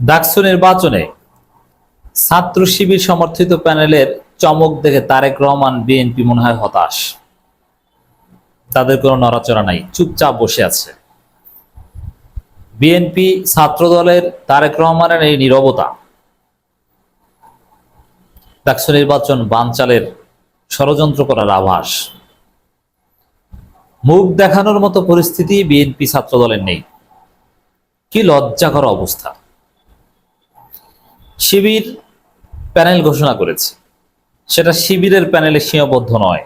ডাকসু নির্বাচনে ছাত্র শিবির সমর্থিত প্যানেলের চমক দেখে তারেক রহমান বিএনপি মনে হয় হতাশ। তাদের কোনো নড়াচড়া নাই, চুপচাপ বসে আছে। বিএনপি ছাত্র দলের তারেক রহমানের এই নীরবতা। ডাকসু নির্বাচন বানচালের ষড়যন্ত্র করার আভাস। মুখ দেখানোর মতো পরিস্থিতি বিএনপি ছাত্র দলের নেই। কি লজ্জাকর অবস্থা। শিবির প্যানেল ঘোষণা করেছে। সেটা শিবিরের প্যানেলে সীমাবদ্ধ নয়।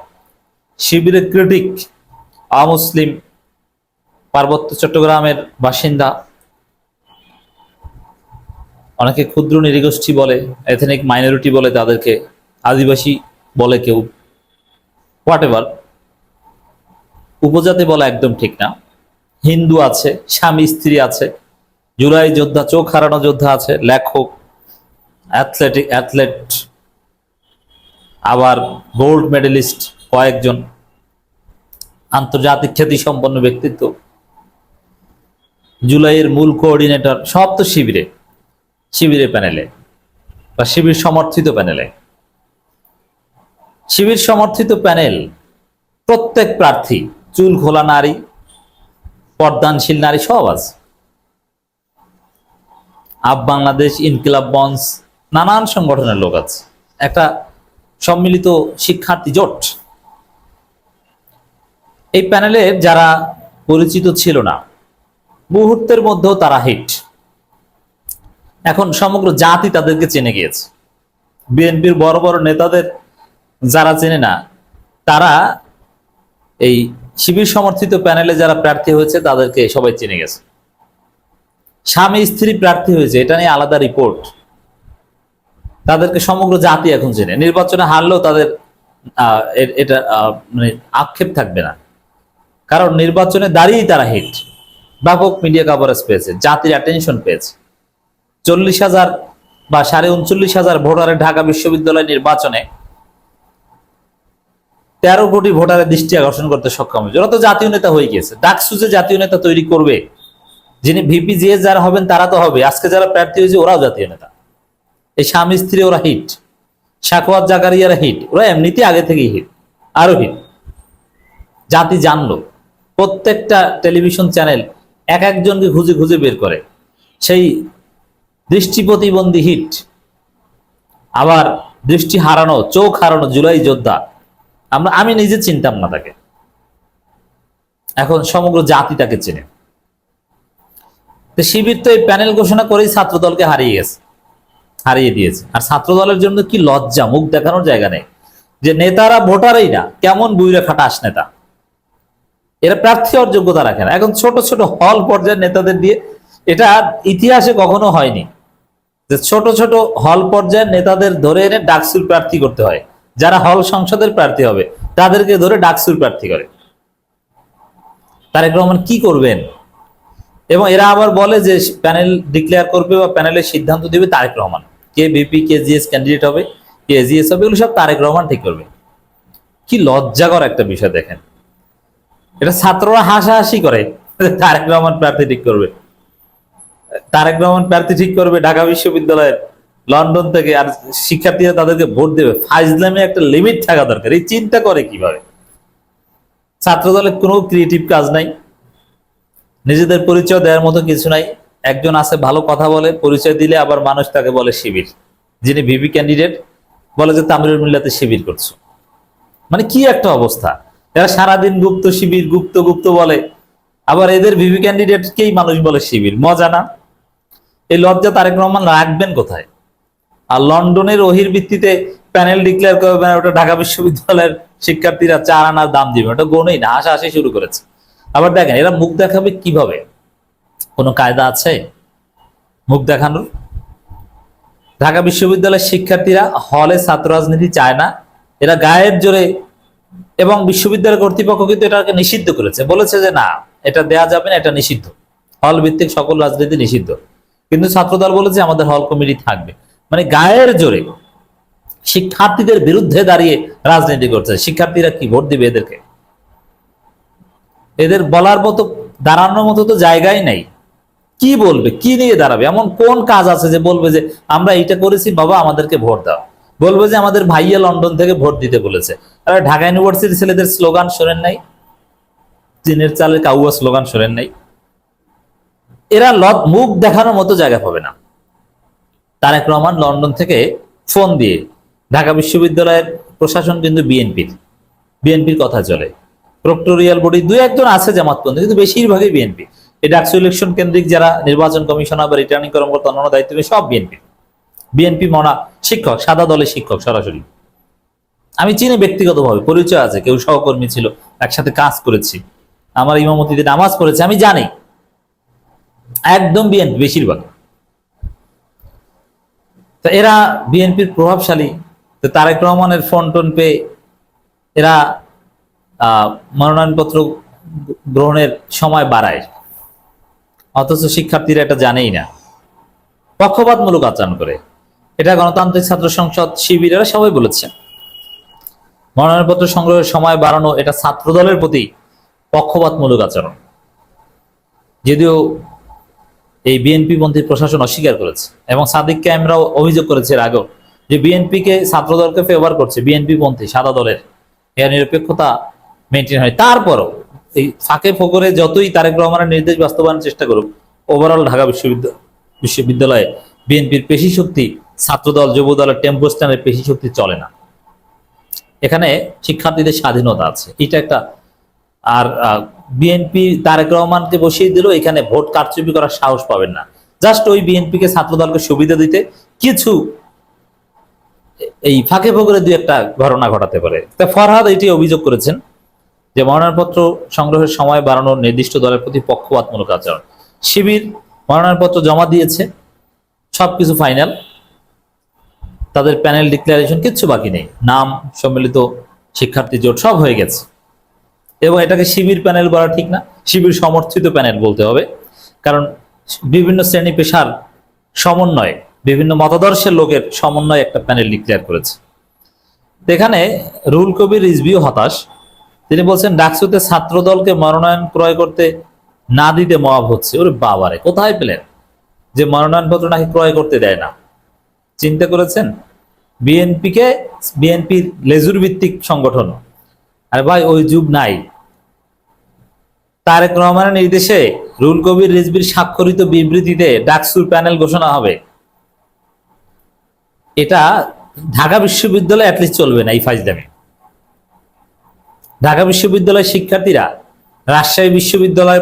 শিবিরের ক্রিটিক মুসলিম পার্বত্য চট্টগ্রামের বাসিন্দা, অনেকে ক্ষুদ্র নৃগোষ্ঠী বলে এথেনিক মাইনরিটি বলে তাদেরকে, আদিবাসী বলে কেউ হোয়াট এভার উপজাতি বলা একদম ঠিক না। হিন্দু আছে, স্বামী, স্ত্রী আছে, জুলাই যোদ্ধা, চোখ হারানো যোদ্ধা আছে, লেখক অ্যাথলেটিক অ্যাথলেট, আবার গোল্ড মেডেলিস্ট কয়েকজন আন্তর্জাতিক খ্যাতিসম্পন্ন ব্যক্তিত্ব। জুলাইয়ের মূল কোঅর্ডিনেটর, সব তো শিবিরে শিবিরে প্যানেলে বা শিবির সমর্থিত প্যানেলে। শিবির সমর্থিত প্যানেল, প্রত্যেক প্রার্থী, চুল খোলা নারী, পর্দানশীল নারী, সব আছে। আপ বাংলাদেশ ইনকিলাব বন্স নানান সংগঠনের লোক আছে। একটা সম্মিলিত শিক্ষার্থী জোট। এই প্যানেলে যারা পরিচিত ছিল না, মুহূর্তের মধ্যেও তারা হিট। এখন সমগ্র জাতি তাদেরকে চেনে গিয়েছে। বিএনপির বড় বড় নেতাদের যারা চেনে না, তারা এই শিবির সমর্থিত প্যানেলে যারা প্রার্থী হয়েছে, তাদেরকে সবাই চেনে গেছে। স্বামী স্ত্রী প্রার্থী হয়েছে, এটা নিয়ে আলাদা রিপোর্ট তাদেরকে সমগ্র জাতি এখন চেনে নির্বাচনে হারলেও তাদের এটা মানে আক্ষেপ থাকবে না। কারণ নির্বাচনে দাঁড়িয়েই তারা হিট ব্যাপক মিডিয়া কাভারেজ পেয়েছে, জাতির অ্যাটেনশন পেয়েছে। চল্লিশ হাজার বা সাড়ে উনচল্লিশ হাজার ভোটারের ঢাকা বিশ্ববিদ্যালয় নির্বাচনে তেরো কোটি ভোটারের দৃষ্টি আকর্ষণ করতে সক্ষম হয়েছে। ওরা তো জাতীয় নেতা হয়ে গিয়েছে। ডাকসু যে জাতীয় নেতা তৈরি করবে, যিনি ভিপি জিএ যারা হবেন তারা তো হবে। আজকে যারা প্রার্থী হয়েছে, ওরাও জাতীয় নেতা। এই স্বামী স্ত্রী ওরা হিট সাকওয়াত জাকারিয়ারা হিট ওরা এমনিতে আগে থেকেই হিট আরও হিট জাতি জানলো, প্রত্যেকটা টেলিভিশন চ্যানেল এক একজনকে খুঁজে খুঁজে বের করে। সেই দৃষ্টি প্রতিবন্ধী হিট আবার দৃষ্টি হারানো, চোখ হারানো জুলাই যোদ্ধা। আমরা, আমি নিজে চিনতাম না তাকে। এখন সমগ্র জাতি তাকে চেনে শিবির তো এই প্যানেল ঘোষণা করেই ছাত্র দলকে হারিয়ে গেছে। হারিয়ে দিয়েছে। আর ছাত্র দলের জন্য কি লজ্জা, মুখ দেখানোর জায়গা নেই। যে নেতারা, ভোটারই না, কেমন বুইরা খাটাস নেতা। এরা প্রার্থী হওয়ার যোগ্যতা রাখে না। এখন ছোট ছোট হল পর্যায়ের নেতাদের দিয়ে এটা ইতিহাসে কখনো হয়নি। যে ছোট ছোট হল পর্যায়ের নেতাদের ধরে এনে ডাকসুর প্রার্থী করতে হয়। যারা হল সংসদের প্রার্থী হবে, তাদেরকে ধরে ডাকসুর প্রার্থী করে। তারেক রহমান কি করবেন? এবং এরা আবার বলে যে, প্যানেল ডিক্লেয়ার করবে বা প্যানেলের সিদ্ধান্ত দিবে তারেক রহমান। কে বিপি কে জিএস ক্যান্ডিডেট হবে, কে জিএস হবে, এগুলো সব তারেক রহমান ঠিক করবে। কি লজ্জাকর একটা বিষয় দেখেন। এটা ছাত্ররা হাসাহাসি করে, তারেক রহমান প্রার্থী ঠিক করবে। তারেক রহমান প্রার্থী ঠিক করবে ঢাকা বিশ্ববিদ্যালয়ের লন্ডন থেকে, আর শিক্ষার্থীরা তাদেরকে ভোট দেবে। ফাইজলামে একটা লিমিট থাকা দরকার। এই চিন্তা করে কীভাবে? ছাত্র দলের কোনো ক্রিয়েটিভ কাজ নাই। নিজেদের পরিচয় দেওয়ার মতো কিছু নাই। একজন আছে, ভালো কথা বলে, পরিচয় দিলে আবার মানুষ তাকে বলে শিবির। যিনি ভিপি ক্যান্ডিডেট বলে যে, তামিরুল মিল্লাতে শিবির করছ। মানে কি একটা অবস্থা? এরা সারাদিন গুপ্ত শিবির, গুপ্ত গুপ্ত বলে। আবার এদের ভিভি ক্যান্ডিডেটকেই মানুষ বলে শিবির? মজা না? এই লজ্জা তারেক রহমান রাখবেন কোথায়? আর লন্ডনের ওহির ভিত্তিতে প্যানেল ডিক্লেয়ার করবে না ওটা ঢাকা বিশ্ববিদ্যালয়ের শিক্ষার্থীরা চার আনার দাম দিবে। ওটা গনেই না, হাসাহাসি শুরু করেছে। আবার দেখেন, এরা মুখ দেখাবে কীভাবে? কোনো কায়দা আছে? মুখ দেখানোর? ঢাকা বিশ্ববিদ্যালয়ের শিক্ষার্থীরা হলে ছাত্র রাজনীতি চায় না। এরা গায়ের জোরে এবং বিশ্ববিদ্যালয় কর্তৃপক্ষ কিন্তু এটাকে নিষিদ্ধ করেছে। বলেছে যে না, এটা দেয়া যাবে না, এটা নিষিদ্ধ। হল ভিত্তিক সকল রাজনীতি নিষিদ্ধ। কিন্তু ছাত্রদল বলেছে আমাদের হল কমিটি থাকবে। মানে গায়ের জোরে শিক্ষার্থীদের বিরুদ্ধে দাঁড়িয়ে রাজনীতি করছে। শিক্ষার্থীরা কি ভোট দিবে এদেরকে? এদের বলার মতো দাঁড়ানোর মতো তো জায়গাই নাই। কি বলবে? কি নিয়ে দাঁড়াবে? এমন কোন কাজ আছে যে বলবে যে, আমরা এইটা করেছি, বাবা, আমাদেরকে ভোট দাও। বলবে যে, আমাদের ভাইয়া লন্ডন থেকে ভোট দিতে বলেছে। আর, ঢাকা ইউনিভার্সিটির ছেলেদের স্লোগান শোনেন নাই? চীনের চালের কাউয়া স্লোগান শোনেন নাই? এরা ল- মুখ দেখানোর মতো জায়গা পাবে না। তারেক রহমান লন্ডন থেকে ফোন দিয়ে ঢাকা বিশ্ববিদ্যালয়ের প্রশাসন কিন্তু বিএনপির বিএনপির কথা চলে। প্রক্টোরিয়াল বডি দুই একজন আছে জামাতপন্থী কিন্তু বেশিরভাগই বিএনপি এই ডাকসু ইলেকশন কেন্দ্রিক যারা নির্বাচন কমিশনার বা রিটার্নিং কর্মকর্তা, অন্যান্য দায়িত্ব সব বিএনপি বিএনপি মনা শিক্ষক, সাদা দলের শিক্ষক সরাসরি। আমি চিনি ব্যক্তিগতভাবে, পরিচয় আছে, কেউ সহকর্মী ছিল, একসাথে কাজ করেছি। আমার ইমামতিতে নামাজ পড়েছে, আমি জানি। একদম বিএনপি বেশিরভাগ। তা এরা বিএনপির প্রভাবশালী। তারেক রহমানের ফোন টোন পেয়ে এরা মনোনয়নপত্র গ্রহণের সময় বাড়ায়। অথচ শিক্ষার্থীরা এটা জানেই না। পক্ষপাতমূলক আচরণ করে। এটা গণতান্ত্রিক ছাত্র সংসদ শিবিরেরা সবাই বলেছে। মনোনয়নপত্র সংগ্রহের সময় বাড়ানো এটা ছাত্র দলের প্রতি পক্ষপাতমূলক আচরণ। যদিও এই বিএনপি পন্থী প্রশাসন অস্বীকার করেছে এবং সাদিক ক্যামরাও অভিযোগ করেছে এর আগেও যে বিএনপিকে ছাত্র দলকে ফেভার করছে বিএনপি পন্থী সাদা দলের। এর নিরপেক্ষতা মেনটেন হয়। তারপরও এই ফাঁকে ফোকরে যতই তারেক রহমানের নির্দেশ বাস্তবায়নের চেষ্টা করুক ওভারঅল ঢাকা বিশ্ববিদ্যালয় বিশ্ববিদ্যালয়ে বিএনপির পেশি শক্তি, ছাত্রদল যুব দলের টেম্পো স্ট্যান্ডের পেশি শক্তি চলে না। এখানে শিক্ষার্থীদের স্বাধীনতা আছে। এটা একটা আর বিএনপি তারেক রহমানকে বসিয়ে দিল, এখানে ভোট কারচুপি করার সাহস পাবেন না। জাস্ট ওই বিএনপিকে ছাত্র দলকে সুবিধা দিতে কিছু এই ফাঁকে ফোকরে দুই একটা ঘটনা ঘটাতে পারে। তা ফরহাদ এটি অভিযোগ করেছেন। যে মনোনয়নপত্র সংগ্রহের সময় বাড়ানোর নির্দিষ্ট দলের প্রতি পক্ষপাতমূলক আচরণ। শিবির মনোনয়নপত্র জমা দিয়েছে, সবকিছু ফাইনাল। তাদের প্যানেল ডিক্লারেশন কিচ্ছু বাকি নেই। নাম সম্মিলিত শিক্ষার্থী জোট সব হয়ে গেছে। এবং এটাকে শিবির প্যানেল বলা ঠিক না। শিবির সমর্থিত প্যানেল বলতে হবে। কারণ বিভিন্ন শ্রেণি পেশার সমন্বয়ে, বিভিন্ন মতাদর্শের লোকের সমন্বয়ে একটা প্যানেল ডিক্লেয়ার করেছে। এখানে রুল কবির রিজবিও হতাশ। তিনি বলছেন, ডাকসুতে ছাত্র দলকে মনোনয়ন ক্রয় করতে না দিতে মহাব হচ্ছে। ওরে বাবারে, কোথায় পেলেন যে মনোনয়নপত্র নাকি ক্রয় করতে দেয় না? চিন্তা করেছেন? বিএনপিকে, বিএনপির লেজুর ভিত্তিক সংগঠন। আরে ভাই, ওই যুগ নাই। তারেক রহমানের নির্দেশে রুল কবির রিজবির স্বাক্ষরিত বিবৃতিতে ডাকসুর প্যানেল ঘোষণা হবে। এটা ঢাকা বিশ্ববিদ্যালয়ে অ্যাটলিস্ট চলবে না এই ফাইজদামে ঢাকা বিশ্ববিদ্যালয়ের শিক্ষার্থীরা রাজশাহী বিশ্ববিদ্যালয়ের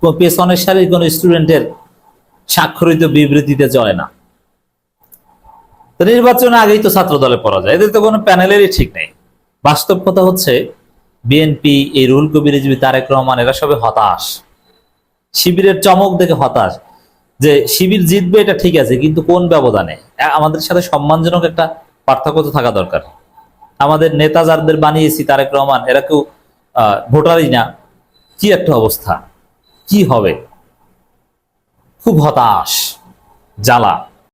প- পেছনের সারির কোন স্টুডেন্টের স্বাক্ষরিত বিবৃতিতে চলে না। নির্বাচনে আগেই তো ছাত্র দলে পড়া যায়। এদের তো কোনো প্যানেলেরই ঠিক নেই। বাস্তব কথা হচ্ছে, বিএনপি, এই রুল কবির তারেক রহমান, এরা সবে হতাশ। শিবিরের চমক দেখে হতাশ যে শিবির জিতবে এটা ঠিক আছে, কিন্তু কোন ব্যবধানে? আমাদের সাথে সম্মানজনক একটা পার্থক্য তো থাকা দরকার। আমাদের নেতা যাদের বানিয়েছি তারেক রহমান, এরা কেউ ভোটারই না। কি একটা অবস্থা? কি হবে? খুব হতাশ, জ্বালা।